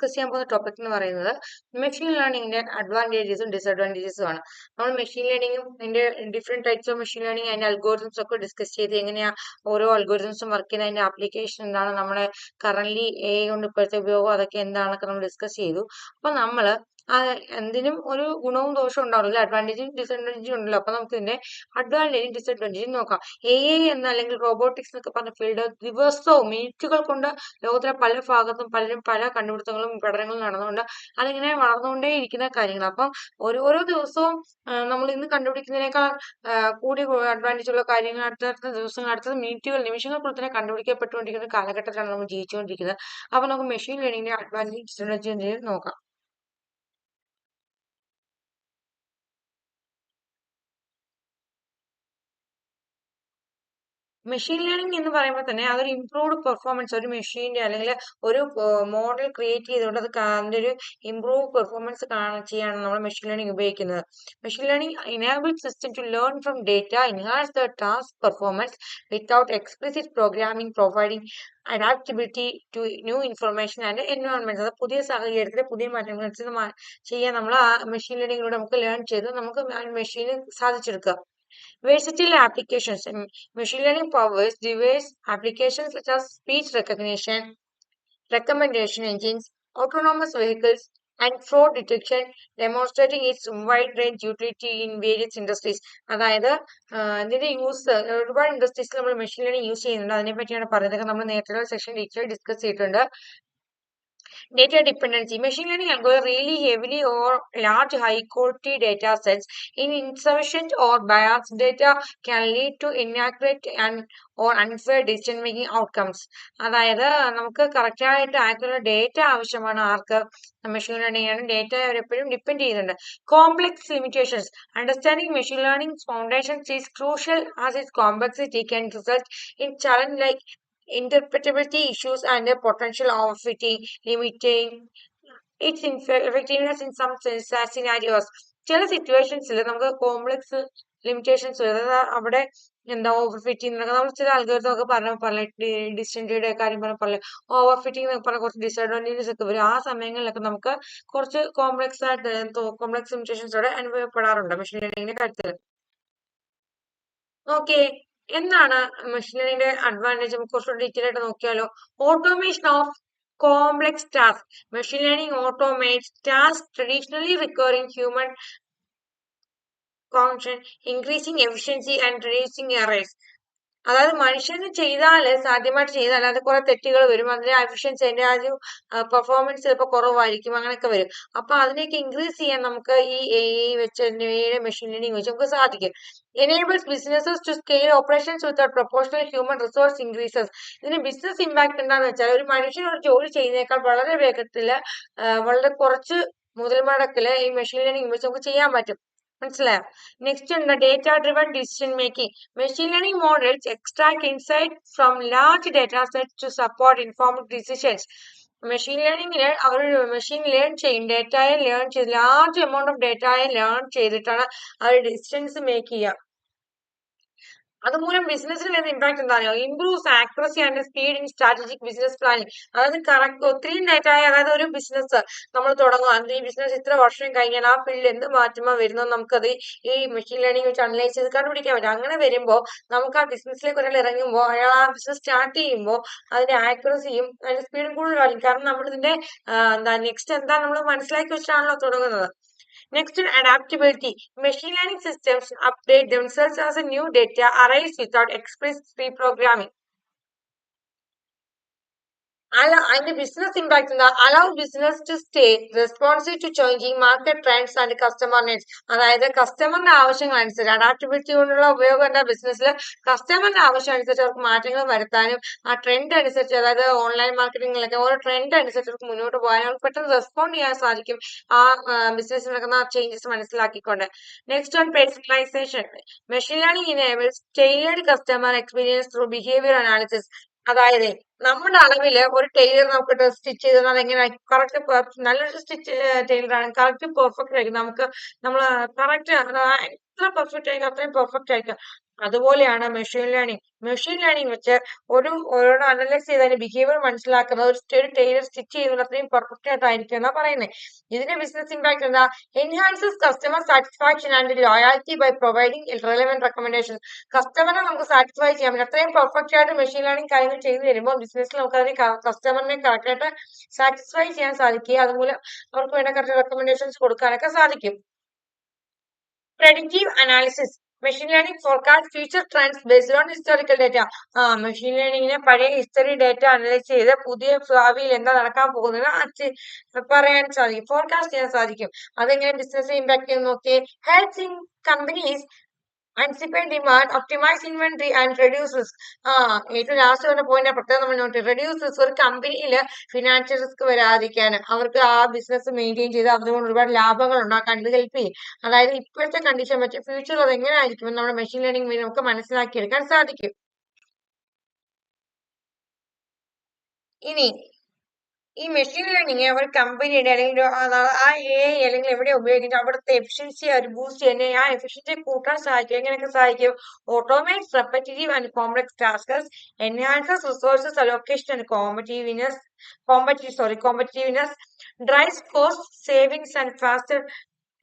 Discuss ചെയ്യാൻ പോകുന്ന topic എന്ന് പറയുന്നത് മെഷീൻ ലേണിംഗിന്റെ അഡ്വാന്റേജസും ഡിസഡ്വാന്റേജസും ആണ്. നമ്മൾ മെഷീൻ ലേണിംഗും അതിന്റെ different types of machine learning അതിന്റെ അൽഗോരിതംസ് ഒക്കെ ഡിസ്കസ് ചെയ്ത് എങ്ങനെയാ ഓരോ അൽഗോരിതംസും വർക്ക് ചെയ്യുന്ന അതിന്റെ ആപ്ലിക്കേഷൻ എന്താണ് നമ്മുടെ കറന്റ് എ കൊണ്ട് ഇപ്പോഴത്തെ ഉപയോഗം അതൊക്കെ എന്താണെന്നൊക്കെ നമ്മൾ ഡിസ്കസ് ചെയ്തു. അപ്പൊ നമ്മൾ ആ എന്തിനും ഒരു ഗുണവും ദോഷവും ഉണ്ടാവില്ല. അഡ്വാന്റേജും ഡിസഡ്വാന്റേജും ഉണ്ടല്ലോ. അപ്പൊ നമുക്ക് ഇതിന്റെ അഡ്വാന്റേജും ഡിസഡ്വാന്റേജും നോക്കാം. എ ഐ എന്ന അല്ലെങ്കിൽ റോബോട്ടിക്സ് എന്നൊക്കെ പറഞ്ഞ ഫീൽഡ് ദിവസവും മിനിറ്റുകൾ കൊണ്ട് ലോകത്തിലെ പല ഭാഗത്തും പലരും പല കണ്ടുപിടുത്തങ്ങളും പഠനങ്ങളും നടന്നുകൊണ്ട് അതിങ്ങനെ വളർന്നുകൊണ്ടേ ഇരിക്കുന്ന കാര്യങ്ങൾ. അപ്പം ഓരോരോ ദിവസവും നമ്മൾ ഇന്ന് കണ്ടുപിടിക്കുന്നതിനേക്കാൾ കൂടി അഡ്വാന്റേജ് ഉള്ള കാര്യങ്ങൾ അടുത്തടുത്ത ദിവസങ്ങൾ അടുത്തത് മിനിറ്റുകൾ നിമിഷങ്ങൾക്കുള്ളിൽ തന്നെ കണ്ടുപിടിക്കപ്പെട്ടുകൊണ്ടിരിക്കുന്ന കാലഘട്ടത്തിലാണ് നമ്മൾ ജീവിച്ചുകൊണ്ടിരിക്കുന്നത്. അപ്പൊ നമുക്ക് മെഷീൻ ലേണിംഗിന്റെ അഡ്വാന്റേജ് നോക്കാം. മെഷീൻ ലേണിംഗ് എന്ന് പറയുമ്പോൾ തന്നെ അതൊരു ഇംപ്രൂവ്ഡ് പെർഫോമൻസ് ഒരു മെഷീന്റെ അല്ലെങ്കിൽ ഒരു മോഡൽ ക്രിയേറ്റ് ചെയ്തുകൊണ്ട് അത് അതിന്റെ ഒരു ഇംപ്രൂവ് പെർഫോമൻസ് ചെയ്യാനാണ് നമ്മൾ മെഷീൻ ലേണിംഗ് ഉപയോഗിക്കുന്നത്. Machine learning enable system to learn from data enhance the task performance without explicit programming providing adaptability to new information and environment അത് പുതിയ സാഹചര്യത്തിൽ പുതിയ മാറ്റങ്ങൾ ചെയ്യാൻ നമ്മൾ ആ മെഷീൻ ലേണിംഗിലൂടെ നമുക്ക് ലേൺ ചെയ്ത് നമുക്ക് മെഷീന് സാധിച്ചെടുക്കുക. Versatile applications. And Machine learning powers diverse applications such as speech recognition, recommendation engines, autonomous vehicles, and fraud detection, demonstrating its wide range utility in various industries. അതായത് ഇതിന്റെ യൂസ് ഒരുപാട് ഇൻഡസ്ട്രീസിൽ നമ്മൾ മെഷീൻ ലേണിംഗ് യൂസ് ചെയ്യുന്നുണ്ട് അതിനെ പറ്റിയാണ് പറയുന്നത് നമ്മൾ നേരത്തെ സെക്ഷൻ ഡീറ്റെയിൽ ഡിസ്കസ് ചെയ്തിട്ടുണ്ട് Data dependency. Machine learning algorithms really heavily or large high quality data sets in insufficient or biased data can lead to inaccurate and or unfair decision making outcomes. അതായത് നമുക്ക് correct ആയിട്ട് ആയിട്ടുള്ള data ആവശ്യമാണ് ആർക്ക് machine learning ആണ് data എപ്പോഴും depend ചെയ്യുന്നുണ്ട് complex limitations understanding machine learning foundations is crucial as it complexity can result in challenge like interpretability issues and the potential of fitting, limiting its effectiveness in some scenarios. ചില സിറ്റുവേഷൻസിൽ നമുക്ക് complex limitations അതായത് അവിടെ എന്താ over fitting എന്നൊക്കെ നമ്മൾ ചില algorithm ഒക്കെ പറഞ്ഞ പറഞ്ഞ ഡിസ്റ്റന്റിയുടെ കാര്യം പറഞ്ഞ പോലെ ഓവർ ഫിറ്റിംഗ് എന്നൊക്കെ പറഞ്ഞ കുറച്ച് ഡിസഡ്വാന്റേജസ് ഒക്കെ വരും. ആ സമയങ്ങളിലൊക്കെ നമുക്ക് കുറച്ച് കോംപ്ലക്സ് ആയിട്ട് കോംപ്ലക്സ് ലിമിറ്റേഷൻസോടെ അനുഭവപ്പെടാറുണ്ട് മെഷീൻ ലേണിംഗിന്റെ കാര്യത്തിൽ ഓക്കെ എന്താണ് മെഷീനറിന്റെ അഡ്വാന്റേജ് നമുക്ക് കുറച്ചുകൂടി ഡീറ്റെയിൽ ആയിട്ട് നോക്കിയാലോ. Automation of complex task machine learning automate task traditionally requiring human cognition increasing efficiency and reducing errors അതായത് മനുഷ്യന് ചെയ്താൽ സാധ്യമായിട്ട് ചെയ്താൽ അല്ലാതെ കുറെ തെറ്റുകൾ വരും. അതിന്റെ എഫിഷ്യൻസി അതിന്റെ ആ ഒരു പെർഫോമൻസ് ചിലപ്പോൾ കുറവായിരിക്കും. അങ്ങനെയൊക്കെ വരും. അപ്പൊ അതിനെയൊക്കെ ഇൻക്രീസ് ചെയ്യാൻ നമുക്ക് ഈ എ വെച്ച് മെഷീൻ ലേണിംഗ് വെച്ച് നമുക്ക് സാധിക്കും. Enables businesses to scale operations without proportional human resource increases ഇതിന് ബിസിനസ് ഇമ്പാക്ട് എന്താന്ന് വെച്ചാൽ ഒരു മനുഷ്യൻ ഒരു ജോലി ചെയ്യുന്നേക്കാൾ വളരെ വേഗത്തിൽ വളരെ കുറച്ച് മുതൽ മുടക്കിൽ ഈ മെഷീൻ ലേണിംഗ് വെച്ച് നമുക്ക് ചെയ്യാൻ പറ്റും. മനസ്സിലായോ? നെക്സ്റ്റ് ഉണ്ട് data driven decision making machine learning models extract insight from large data set to support informed decisions machine ലേണിംഗിന് അവർ മെഷീൻ ലേൺ ചെയ്യും ഡേറ്റയെ ലേൺ ചെയ്ത് ലാർജ് എമൗണ്ട് ഓഫ് ഡേറ്റയെ ലേൺ ചെയ്തിട്ടാണ് അവർ ഡിസിഷൻസ് മേക്ക് ചെയ്യുക. അതുമൂലം ബിസിനസ്സിന് വരുന്ന ഇമ്പാക്ട് എന്താണോ improves accuracy and speed in strategic business planning അതായത് കറക്റ്റ് ഒത്തിരി ഡേറ്റായ അതായത് ഒരു ബിസിനസ് നമ്മൾ തുടങ്ങുക അത് ഈ ബിസിനസ് ഇത്ര വർഷം കഴിഞ്ഞാൽ ആ ഫീൽഡിൽ എന്ത് മാറ്റമോ വരുന്നോ നമുക്കത് ഈ മെഷീൻ ലേണിംഗ് വെച്ച് അനലൈസ് ചെയ്ത് കണ്ടുപിടിക്കാൻ പറ്റും. അങ്ങനെ വരുമ്പോൾ നമുക്ക് ആ ബിസിനസ്സിലേക്ക് ഒരാൾ ഇറങ്ങുമ്പോൾ അയാൾ ആ ബിസിനസ് സ്റ്റാർട്ട് ചെയ്യുമ്പോൾ അതിന്റെ ആക്യുറസിയും അതിന്റെ സ്പീഡും കൂടുതലായിരിക്കും കാരണം നമ്മളിതിന്റെ എന്താ നെക്സ്റ്റ് എന്താ നമ്മൾ മനസ്സിലാക്കി വെച്ചാണല്ലോ തുടങ്ങുന്നത്. Next, to adaptability. Machine learning systems update themselves as a new data arrives without explicit pre-programming. അതിന്റെ ബിസിനസ് ഇമ്പാക്ട് എന്താ? Allow business to stay responsive to changing market trends and customer needs അതായത് കസ്റ്റമറിന്റെ ആവശ്യങ്ങൾ അനുസരിച്ച് അഡാപ്റ്റബിലിറ്റി കൊണ്ടുള്ള ഉപയോഗം എന്താ ബിസിനസ്സിൽ കസ്റ്റമറിന്റെ ആവശ്യം അനുസരിച്ച് അവർക്ക് മാറ്റങ്ങൾ വരുത്താനും ആ ട്രെൻഡ് അനുസരിച്ച് അതായത് ഓൺലൈൻ മാർക്കറ്റിംഗിലൊക്കെ ഓരോ ട്രെൻഡ് അനുസരിച്ച് അവർക്ക് മുന്നോട്ട് പോകാനും അവർക്ക് പെട്ടെന്ന് റെസ്പോണ്ട് ചെയ്യാൻ സാധിക്കും. ആ ബിസിനസ്സിൽ നടക്കുന്ന ചേഞ്ചസ് മനസ്സിലാക്കിക്കൊണ്ട്. Next on personalisation machine learning enables tailored customer experience through behaviour analysis അതായത് നമ്മുടെ അളവിൽ ഒരു ടൈലർ നമുക്ക് സ്റ്റിച്ച് ചെയ്ത് അതെങ്ങനെ കറക്റ്റ് നല്ലൊരു സ്റ്റിച്ച് ടൈലറാണ് കറക്റ്റ് പെർഫെക്റ്റ് ആയിരിക്കും. നമുക്ക് നമ്മൾ കറക്റ്റ് എത്ര പെർഫെക്റ്റ് ആയിരിക്കും അത്രയും പെർഫെക്റ്റ് ആയിരിക്കും. അതുപോലെയാണ് മെഷീൻ ലേണിംഗ് മെഷീൻ ലേണിംഗ് വെച്ച് ഒരു ഓരോ അനലൈസ് ചെയ്ത് അതിന്റെ ബിഹേവിയർ മനസ്സിലാക്കുന്ന ഒരു ഒരു ടൈലർ സ്റ്റിച്ച് ചെയ്യുന്നത് അത്രയും പെർഫെക്റ്റ് ആയിട്ടായിരിക്കും എന്നാ പറയുന്നത് ഇതിന്റെ ബിസിനസ് ഇമ്പാക്ട് എന്താ? Enhances customer satisfaction and loyalty by providing relevant recommendation കസ്റ്റമറിനെ നമുക്ക് സാറ്റിസ്ഫൈ ചെയ്യാൻ പറ്റും. അത്രയും പെർഫെക്റ്റ് ആയിട്ട് മെഷീൻ ലേണിംഗ് കാര്യങ്ങൾ ചെയ്തു തരുമ്പോൾ ബിസിനസ്സിൽ നമുക്ക് അതിന് കസ്റ്റമറിനെ കറക്റ്റായിട്ട് സാറ്റിസ്ഫൈ ചെയ്യാൻ സാധിക്കുക അതുമൂലം അവർക്ക് വേണ്ട കറക്റ്റ് റെക്കമെൻഡേഷൻസ് കൊടുക്കാനൊക്കെ സാധിക്കും. Predictive analysis. Machine learning forecast future trends based on historical data ആ മെഷീൻ ലേണിംഗിനെ പഴയ ഹിസ്റ്ററി ഡേറ്റ അനലൈസ് ചെയ്ത് പുതിയ ഭാവിയിൽ എന്താ നടക്കാൻ പോകുന്നത് പറയാൻ സാധിക്കും. ഫോർകാസ്റ്റ് ചെയ്യാൻ സാധിക്കും. അതെങ്ങനെ ബിസിനസ് ഇമ്പാക്ട് ചെയ്യുന്ന നോക്കിയേ. In companies anticipate demand, optimize inventory and reduce risk. ആ ഏറ്റവും ലാസ്റ്റ് പറഞ്ഞ പോയിന്റ് പ്രത്യേകം നമ്മൾ നോട്ട് റെഡ്യൂസ് റിസ്ക് ഒരു കമ്പനിയിൽ ഫിനാൻഷ്യൽ റിസ്ക് വരാതിരിക്കാൻ അവർക്ക് ആ ബിസിനസ് മെയിന്റെയിൻ ചെയ്ത് അതുകൊണ്ട് ഒരുപാട് ലാഭങ്ങൾ ഉണ്ടാക്കാൻ ഇത് ഹെൽപ്പ് ചെയ്യും. അതായത് ഇപ്പോഴത്തെ കണ്ടീഷൻ വെച്ച് ഫ്യൂച്ചർ അത് എങ്ങനെയായിരിക്കും നമ്മുടെ മെഷീൻ ലേണിംഗ് വഴി നമുക്ക് മനസ്സിലാക്കിയെടുക്കാൻ സാധിക്കും. ഇനി ഈ മെഷീൻ ലേണിംഗ് അവർ കമ്പനിയുടെ അല്ലെങ്കിൽ ആ എ അല്ലെങ്കിൽ എവിടെ ഉപയോഗിക്കുന്നു അവിടുത്തെ എഫിഷ്യൻസി അവർ ബൂസ്റ്റ് ചെയ്യുന്ന ആ എഫിഷ്യൻസി കൂട്ടാൻ സഹായിക്കും. എങ്ങനെയൊക്കെ സഹായിക്കും? Automate repetitive and complex tasks enhances resources allocation and competitiveness competitive sorry competitiveness drives cost savings and faster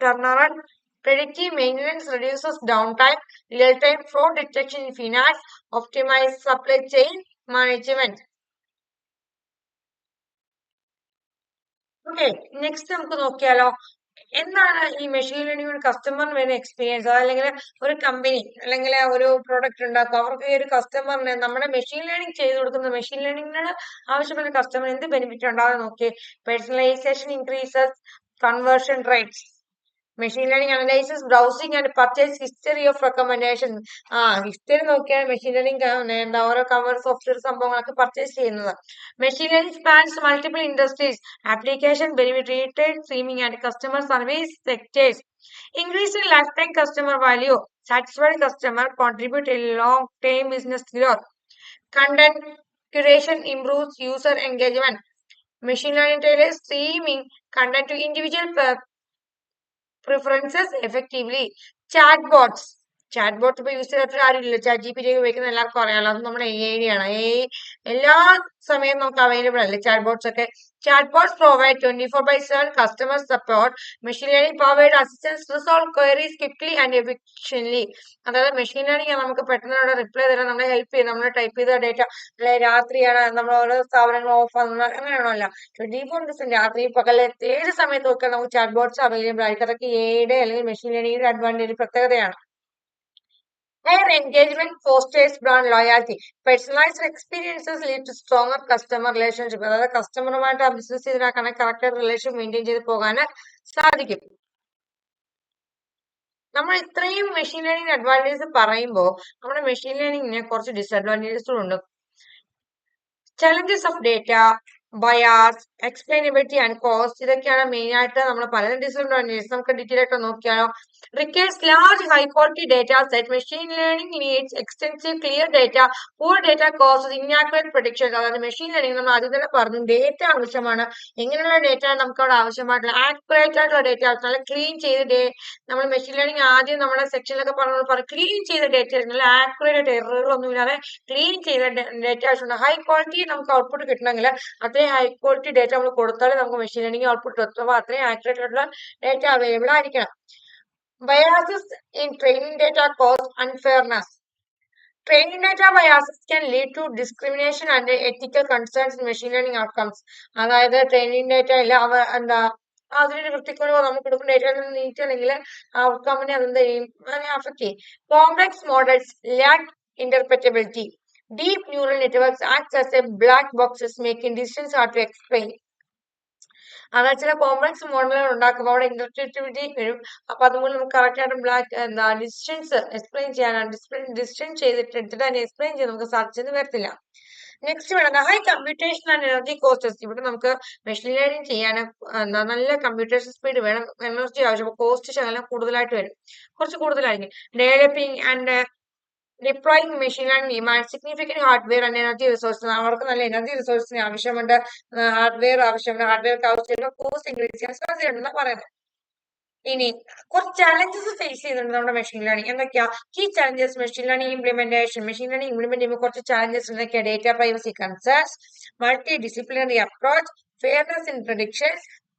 turnaround predictive maintenance reduces downtime real-time fraud detection in finance optimise supply chain management. Okay next നമുക്ക് നോക്കിയാലോ. എന്താണ് ഈ machine learning ഒരു കസ്റ്റമറിന് വരുന്ന experience അല്ലെങ്കിൽ ഒരു company അല്ലെങ്കിൽ ഒരു പ്രോഡക്റ്റ് ഉണ്ടാക്കും അവർക്ക് ഒരു കസ്റ്റമറിന് നമ്മുടെ മെഷീൻ ലേണിംഗ് ചെയ്ത് കൊടുക്കുന്ന മെഷീൻ ലേണിംഗിന് ആവശ്യമുള്ള കസ്റ്റമർ എന്ത് ബെനിഫിറ്റ് ഉണ്ടാകും നോക്കി personalisation increases conversion rates machine learning analyses browsing and purchase history of recommendation ആ ഹിസ്റ്ററി നോക്കിയാൽ മെഷീൻ ലേണിംഗ് എന്താ ഓരോ കവർ സോഫ്റ്റ്വെയർ സംഭവങ്ങളൊക്കെ പർച്ചേസ് ചെയ്യുന്നത് machine learning spans multiple industries application benefit retail streaming and customer service sectors increase in lifetime customer value satisfied customer contribute a long term business growth content curation improves user engagement machine learning tailors streaming content to individual preferences effectively. Chatbots. Chat bot ഇപ്പൊ use ചെയ്യാത്ത ആരുമില്ല. Chat G P T ഉപയോഗിക്കുന്ന എല്ലാവർക്കും അറിയാലോ. അത് നമ്മുടെ A ആണ് A എല്ലാ സമയം നമുക്ക് അവൈലബിൾ അല്ലേ ചാറ്റ് ബോട്ട്സ് ഒക്കെ? Chat bots provide twenty four by seven customer support machine learning provide assistance resolve queries quickly and efficiently അതായത് മെഷീൻ ലേണിംഗ് നമുക്ക് പെട്ടെന്ന് റിപ്ലൈ തരാം നമ്മളെ ഹെൽപ്പ് ചെയ്യും നമ്മൾ ടൈപ്പ് ചെയ്ത ഡേറ്റ അല്ലെ രാത്രിയാണ് നമ്മൾ ഓരോ സ്ഥാപനങ്ങൾ ഓഫ് ആകുന്നത് അങ്ങനെയാണല്ല. ട്വന്റി ഫോർ ദിവസം രാത്രി പകൽ ഏത് സമയത്ത് നോക്കിയാൽ നമുക്ക് ചാറ്റ് ബോട്ട്സ് അവൈലബിൾ ആയിരിക്കും? അതൊക്കെ എയുടെ അല്ലെങ്കിൽ മെഷീൻ ലേണിംഗിന്റെ അഡ്വാന്റേജ് പ്രത്യേകതയാണ്. Higher engagement fosters brand loyalty. Personalized experiences lead to stronger customer relationship. അതായത് കസ്റ്റമറുമായിട്ട് ആ ബിസിനസ് ചെയ്തിട്ടാണ് കറക്റ്റ് റിലേഷൻ മെയിന്റെയിൻ ചെയ്ത് പോകാൻ സാധിക്കും നമ്മൾ ഇത്രയും മെഷീൻ ലേണിംഗ് അഡ്വാന്റേജസ് പറയുമ്പോൾ നമ്മുടെ മെഷീൻ ലേണിംഗിന് കുറച്ച് ഡിസഡ്വാന്റേജസും ഉണ്ട് challenges of data bias explainability and cost ഇതൊക്കെയാണ് മെയിൻ ആയിട്ട് നമ്മൾ പറയുന്നത് ഡിസഡ്വാന്റേജസ് നമുക്ക് ഡീറ്റെയിൽ ആയിട്ട് നോക്കിയാലോ requires large high quality data set. Machine learning needs extensive clear data. Poor data causes inaccurate predictions. അതായത് മെഷീൻ ലേണിംഗ് നമ്മൾ ആദ്യം തന്നെ പറഞ്ഞു ഡേറ്റ ആവശ്യമാണ്. എങ്ങനെയുള്ള ഡേറ്റ നമുക്ക് അവിടെ ആവശ്യമായിട്ടുള്ള? ആക്യുറേറ്റ് ആയിട്ടുള്ള ഡേറ്റ ആവശ്യം നല്ല ക്ലീൻ ചെയ്ത് ഡേ നമ്മൾ മെഷീൻ ലേണിംഗ് ആദ്യം നമ്മുടെ സെക്ഷനിലൊക്കെ പറഞ്ഞു പറഞ്ഞു ക്ലീൻ ചെയ്ത ഡേറ്റ നല്ല ആക്യുറേറ്റ് ആയിട്ട് എററുകളൊന്നും ഇല്ലാതെ ക്ലീൻ ചെയ്ത ഡേറ്റ ആവശ്യമുണ്ട്. ഹൈ ക്വാളിറ്റി നമുക്ക് ഔട്ട്പുട്ട് കിട്ടണമെങ്കിൽ അത്രയും ഹൈ ക്വാളിറ്റി ഡേറ്റ നമ്മൾ കൊടുത്താലേ നമുക്ക് മെഷീൻ ലേണിംഗ് ഔട്ട്പുട്ട് എത്തുമ്പോൾ അത്രയും ആക്യുറേറ്റ് ആയിട്ടുള്ള ഡേറ്റ അവൈലബിൾ ആയിരിക്കണം. Biases in training data cause unfairness. Training data biases can lead to discrimination and ethical concerns in machine learning outcomes. അതായത് ട്രെയിനിങ് ഡേറ്റ ഇല്ല അവ എന്താ അതിനൊരു വൃത്തിക്കുറവ് നമുക്ക് കൊടുക്കുന്ന ഡേറ്റ നീട്ടില്ലെങ്കിൽ ഔട്ട്കമ്മിനെ അതെന്ത് ചെയ്യും അതിനെ അഫക്ട് ചെയ്യും complex models lack interpretability deep neural networks act as a black boxes making decisions are to explain അതായത് ചില കോംപ്ലക്സ് മോഡലുകൾ ഉണ്ടാക്കുമ്പോൾ അവിടെ ഇൻഡക്റ്റിവിറ്റി വരും. അപ്പൊ അതുമൂലം നമുക്ക് കറക്റ്റ് ആയിട്ട് ബ്ലാക്ക് എന്താ ഡിസ്റ്റൻസ് എക്സ്പ്ലെയിൻ ചെയ്യാനാണ്. ഡിസ്റ്റൻസ് ചെയ്തിട്ട് എടുത്തിട്ട് അതിനെ എക്സ്പ്ലെയിൻ ചെയ്ത് നമുക്ക് സാധിച്ചെന്ന് വരത്തില്ല. നെക്സ്റ്റ് വേണം. High computation and energy costs ഇവിടെ നമുക്ക് മെഷീൻ ലേണിംഗ് ചെയ്യാൻ എന്താ നല്ല കമ്പ്യൂട്ടേഷൻ സ്പീഡ് വേണം. എനർജി ആവശ്യം. കോസ്റ്റ് ശകലം കൂടുതലായിട്ട് വരും. കുറച്ച് കൂടുതലായിരിക്കും. Developing and deploying machine learning demand significant hardware and energy resources അവർക്ക് നല്ല എനർജി റിസോഴ്സിന് ആവശ്യമുണ്ട്. ഹാർഡ്വെയർ ആവശ്യമുണ്ട്. ഹാർഡ്വെയർ കോസ്റ്റ് ഇൻക്രീസ് ചെയ്യാൻ സാധ്യതയുണ്ടെന്ന് പറയുന്നത് ഇനി കുറച്ച് ചലഞ്ചസ് ഫേസ് ചെയ്യുന്നുണ്ട് നമ്മുടെ മെഷീൻ ലേണിംഗ് എന്തൊക്കെയാ? Key challenges machine learning implementation machine learning implement ചെയ്യുമ്പോൾ കുറച്ച് ചലഞ്ചസ് എന്തൊക്കെയാ? Data privacy concerns multidisciplinary approach fairness in prediction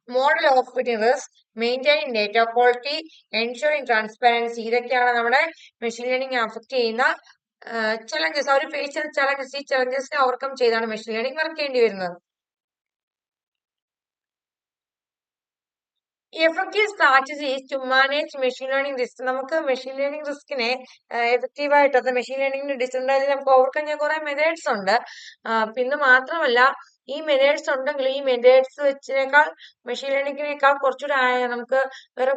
model of risk maintaining data quality ensuring transparency ഇതൊക്കെയാണ് നമ്മുടെ മെഷീൻ ലേണിംഗ് അഫക്ട് ചെയ്യുന്ന challenges അവർ face ചെയ്ത challenges ഈ ചലഞ്ചസിനെ ഓവർകം ചെയ്താണ് മെഷീൻ ലേണിംഗ് വർക്ക് ചെയ്യേണ്ടി വരുന്നത്. Effective strategies to manage machine learning risk നമുക്ക് മെഷീൻ ലേണിംഗ് റിസ്കിനെ എഫക്റ്റീവ് ആയിട്ട് അത് മെഷീൻ ലേണിംഗിന്റെ ഡിസഡ്വാന്റേജ് നമുക്ക് ഓവർകം ചെയ്യാൻ കുറെ മെതേഡ്സ് ഉണ്ട്. പിന്നെ മാത്രമല്ല ഈ മെനേഡ്സ് ഉണ്ടെങ്കിൽ ഈ മെനേഡ്സ് വെച്ചിനേക്കാൾ മെഷീൻ ലേണിംഗിനേക്കാൾ കുറച്ചുകൂടെ നമുക്ക് വേറെ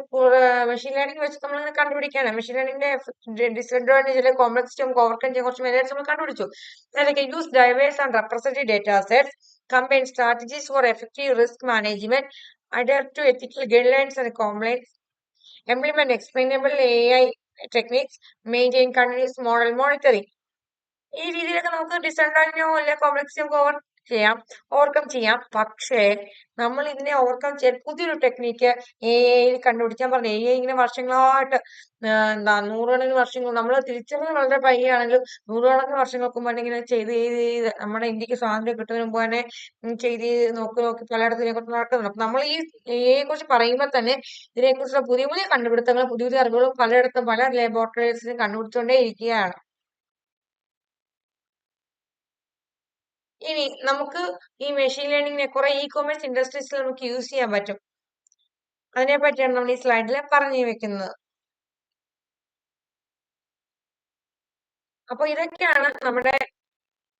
മെഷീൻ ലേണിംഗ് വെച്ച് നമ്മൾ കണ്ടുപിടിക്കാനാണ് മെഷീൻ ലേണിംഗിന്റെ കോംപ്ലക്സ് നമുക്ക് ഓവർകം ചെയ്യാൻ കുറച്ച് മെനേഡ്സ് നമ്മൾ കണ്ടുപിടിച്ചു അതൊക്കെ use diverse and representative data sets combine strategies for effective risk management adapt to ethical guidelines and compliance implement explainable AI techniques, maintain continuous model monitoring. ഈ രീതിയിലൊക്കെ നമുക്ക് ഡിസഡ്വാന്റേജോ അല്ലെങ്കിൽ നമുക്ക് ഓവർ ചെയ്യാം ഓവർകം ചെയ്യാം. പക്ഷേ നമ്മൾ ഇതിനെ ഓവർകം ചെയ്യാൻ പുതിയൊരു ടെക്നിക്ക് എ ഐയിൽ കണ്ടുപിടിക്കാൻ പറഞ്ഞു എ ഐ ഇങ്ങനെ വർഷങ്ങളായിട്ട് എന്താ നൂറുകണക്കിന് വർഷങ്ങൾ നമ്മൾ തിരിച്ചറിഞ്ഞ് വളരെ പയ്യാണെങ്കിലും നൂറുകണക്കിന് വർഷങ്ങൾക്ക് മുമ്പ് ഇങ്ങനെ ചെയ്ത് ചെയ്ത് ചെയ്ത് നമ്മുടെ ഇന്ത്യയ്ക്ക് സ്വാതന്ത്ര്യം കിട്ടുന്നതിന് മുമ്പ് തന്നെ ചെയ്ത് ചെയ്ത് നോക്കി നോക്കി പലയിടത്തും ഇതിനെക്കുറിച്ച് നടക്കുന്നുണ്ട്. അപ്പൊ നമ്മൾ ഈ എ ഐയെ കുറിച്ച് പറയുമ്പോൾ തന്നെ ഇതിനെക്കുറിച്ചുള്ള പുതിയ പുതിയ കണ്ടുപിടുത്തങ്ങൾ പുതിയ പുതിയ അറിവുകൾ പലയിടത്തും പല ലബോറട്ടറീസിലും കണ്ടുപിടിച്ചുകൊണ്ടേ ഇരിക്കുകയാണ് ഇനി നമുക്ക് ഈ മെഷീൻ ലേണിംഗിനെ കുറെ ഇ കൊമേഴ്സ് ഇൻഡസ്ട്രീസിൽ നമുക്ക് യൂസ് ചെയ്യാൻ പറ്റും. അതിനെ പറ്റിയാണ് നമ്മൾ ഈ സ്ലൈഡിൽ പറഞ്ഞു വെക്കുന്നത്. അപ്പൊ ഇതൊക്കെയാണ് നമ്മുടെ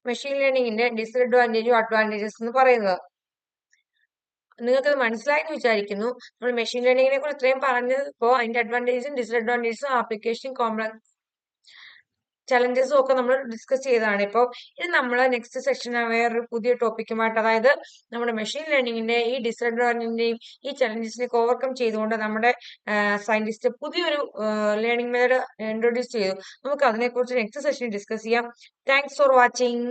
മെഷീൻ ലേണിംഗിന്റെ ഡിസ്അഡ്വാന്റേജും അഡ്വാന്റേജസ് എന്ന് പറയുന്നത്. നിങ്ങൾക്ക് മനസ്സിലായി എന്ന് വിചാരിക്കുന്നു. നമ്മൾ മെഷീൻ ലേണിംഗിനെ കുറിച്ച് ഇത്രയും പറഞ്ഞപ്പോൾ അതിന്റെ അഡ്വാന്റേജും ഡിസ്അഡ്വാന്റേജും ആപ്ലിക്കേഷൻ കോംപ്ലക്സ് ചലഞ്ചസും ഒക്കെ നമ്മൾ ഡിസ്കസ് ചെയ്തതാണ്. ഇപ്പോൾ ഇത് നമ്മൾ നെക്സ്റ്റ് സെക്ഷൻ വേറൊരു പുതിയ ടോപ്പിക്കുമായിട്ട് അതായത് നമ്മുടെ മെഷീൻ ലേണിങ്ങിന്റെ ഈ ഡിസഡ്വാന്റേജിന്റെയും ഈ ചലഞ്ചസിനെയൊക്കെ ഓവർകം ചെയ്തുകൊണ്ട് നമ്മുടെ സയന്റിസ്റ്റ് പുതിയൊരു ലേണിംഗ് മെത്തേഡ് ഇൻട്രൊഡ്യൂസ് ചെയ്തു. നമുക്ക് അതിനെക്കുറിച്ച് നെക്സ്റ്റ് സെഷനിൽ ഡിസ്കസ് ചെയ്യാം. Thanks for watching